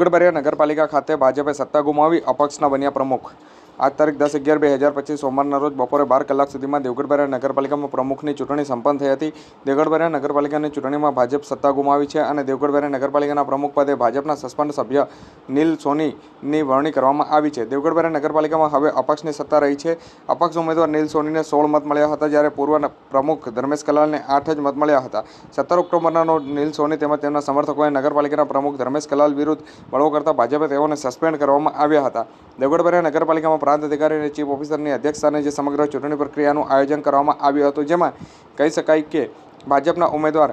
દેવગઢ નગરપાલિકા ખાતે ભાજપે સત્તા ગુમાવી અપક્ષના બન્યા પ્રમુખ આજ તારીખ દસ અગિયાર બે હજાર પચીસ સોમવારના રોજ બપોરે બાર કલાક સુધીમાં દેવગઢ બારિયા નગરપાલિકામાં પ્રમુખની ચૂંટણી સંપન્ન થઈ હતી. દેવગઢબારિયા નગરપાલિકાની ચૂંટણીમાં ભાજપ સત્તા ગુમાવી છે અને દેવગઢ બારિયા નગરપાલિકાના પ્રમુખ પદે ભાજપના સસ્પેન્ડ સભ્ય નીલ સોનીની વરણી કરવામાં આવી છે. દેવગઢ બારિયા નગરપાલિકામાં હવે અપક્ષની સત્તા રહી છે. અપક્ષ ઉમેદવાર નીલ સોનીને સોળ મત મળ્યા હતા જ્યારે પૂર્વ પ્રમુખ ધર્મેશ કલાલને આઠ જ મત મળ્યા હતા. સત્તર ઓક્ટોબરના રોજ નીલ સોની તેમજ તેમના સમર્થકોએ નગરપાલિકાના પ્રમુખ ધર્મેશ કલાલ વિરુદ્ધ બળવો કરતા ભાજપે તેઓને સસ્પેન્ડ કરવામાં આવ્યા હતા. દેવગઢબારિયા નગરપાલિકામાં પ્રાંત અધિકારી અને ચીફ ઓફિસરની અધ્યક્ષસ્થાને જે સમગ્ર ચૂંટણી પ્રક્રિયાનું આયોજન કરવામાં આવ્યું હતું, જેમાં કહી શકાય કે ભાજપના ઉમેદવાર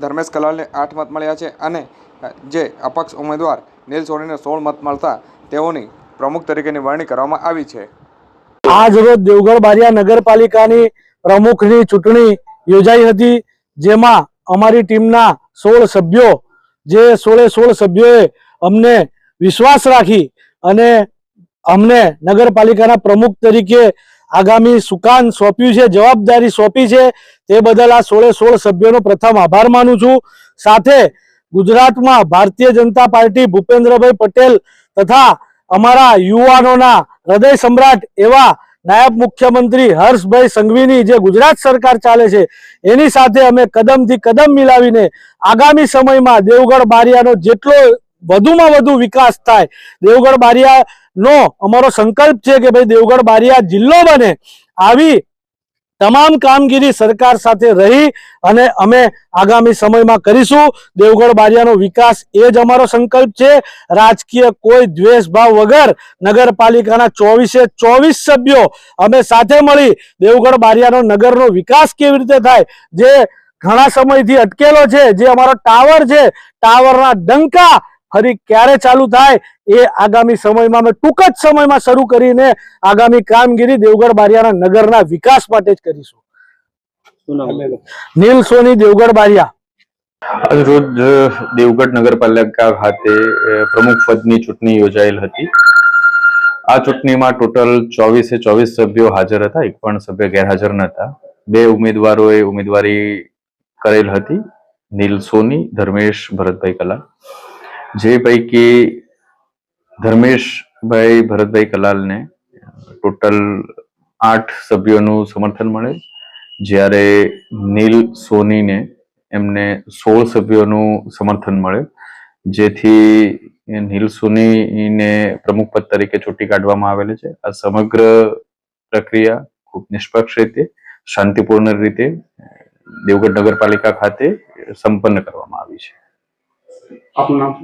ધર્મેશ કલાલને આઠ મત મળ્યા છે અને જે અપક્ષ ઉમેદવાર નીલ સોનીને સોળ મત મળતા તેઓની પ્રમુખ તરીકેની વરણી કરવામાં આવી છે. આજ રોજ દેવગઢ બારિયા નગરપાલિકાની પ્રમુખની ચૂંટણી યોજાઈ હતી, જેમાં અમારી ટીમના સોળ સભ્યો, જે સોળે સોળ સભ્યોએ અમને વિશ્વાસ રાખી અને અમને નગરપાલિકાના પ્રમુખ તરીકે આગામી સુકાન સોંપ્યું છે, જવાબદારી સોંપી છે, તે બદલ આ સોળે સોળ સભ્યોનો પ્રથમ આભાર માનું છું. સાથે ગુજરાતમાં ભારતીય જનતા પાર્ટી ભૂપેન્દ્રભાઈ પટેલ તથા અમારા યુવાનોના હૃદય સમ્રાટ એવા નાયબ મુખ્યમંત્રી હર્ષભાઈ સંઘવીની જે ગુજરાત સરકાર ચાલે છે, એની સાથે અમે કદમથી કદમ મિલાવીને આગામી સમયમાં દેવગઢ બારિયાનો જેટલો વધુમાં વધુ વિકાસ થાય, દેવગઢ બારિયાનો અમારો સંકલ્પ છે કે ભાઈ દેવગઢ બારિયા જિલ્લો બને, આવી તમામ કામગીરી સરકાર સાથે રહી અને અમે આગામી સમયમાં કરીશું. દેવગઢ બારિયાનો વિકાસ એ જ અમારો સંકલ્પ છે. રાજકીય કોઈ દ્વેષ ભાવ વગર નગરપાલિકાના ચોવીસે ચોવીસ સભ્યો અમે સાથે મળી દેવગઢ બારિયાનો નગરનો વિકાસ કેવી રીતે થાય, જે ઘણા સમયથી અટકેલો છે, જે અમારો ટાવર છે, ટાવરના ડંકા ફરી ક્યારે ચાલુ થાય એ આગામી સમયમાં અમે ટૂંક જ સમયમાં શરૂ કરીને આગામી કામગીરી દેવગઢ બારિયાના નગરના વિકાસ માટે જ કરીશું. નીલ સોની દેવગઢ બારિયા. રોજ દેવગઢ નગરપાલિકા ખાતે પ્રમુખ પદની ચૂંટણી યોજાયેલ હતી. આ ચૂંટણીમાં ટોટલ ચોવીસે ચોવીસ સભ્યો હાજર હતા એક પણ સભ્ય ગેરહાજર નહોતા. બે ઉમેદવારોએ ઉમેદવારી કરેલ હતી નીલ સોની ધર્મેશ ભરતભાઈ કલાલ જે પૈકી ધર્મેશભાઈ ભરતભાઈ કલાલને ટોટલ આઠ સભ્યોનું સમર્થન મળે જ્યારે નીલ સોનીને એમને સોળ સભ્યોનું સમર્થન મળે. જેથી નીલ સોનીને પ્રમુખ પદ તરીકે ચૂંટી કાઢવામાં આવેલી છે. આ સમગ્ર પ્રક્રિયા ખૂબ નિષ્પક્ષ રીતે, શાંતિપૂર્ણ રીતે દેવગઢ નગરપાલિકા ખાતે સંપન્ન કરવામાં આવી છે. આપનું નામ?